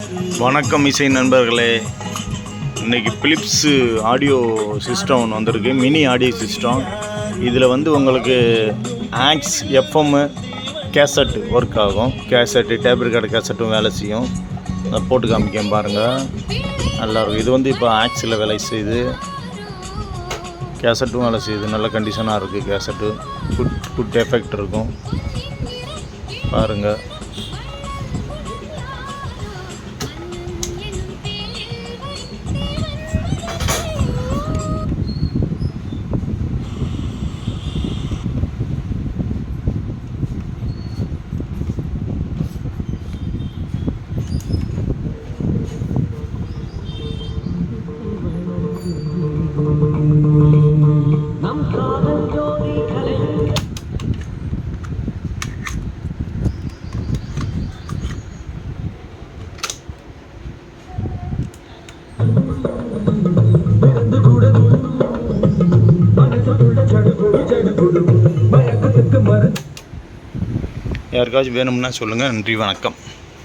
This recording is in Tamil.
வணக்கம் இசை நண்பர்களே. இன்னைக்கு பிலிப்ஸு ஆடியோ சிஸ்டம் ஒன்று வந்திருக்கு. மினி ஆடியோ சிஸ்டம் இதில் வந்து உங்களுக்கு ஆக்ஸ் எஃப்எம்மு கேசட் ஒர்க் ஆகும். கேசட்டு டேப் ரெக்கார்டு கேசட்டும் வேலை செய்யும். அதை போட்டு காமிக்கேன் பாருங்கள் நல்லாயிருக்கும் இது வந்து இப்போ ஆக்ஸில் வேலை செய்யுது. கேசட்டும் வேலை செய்யுது. நல்ல கண்டிஷனாக இருக்குது கேசட்டு குட் குட் எஃபெக்ட் இருக்கும். பாருங்கள் யாருக்காச்சும் வேணும்னா சொல்லுங்கள் நன்றி வணக்கம்.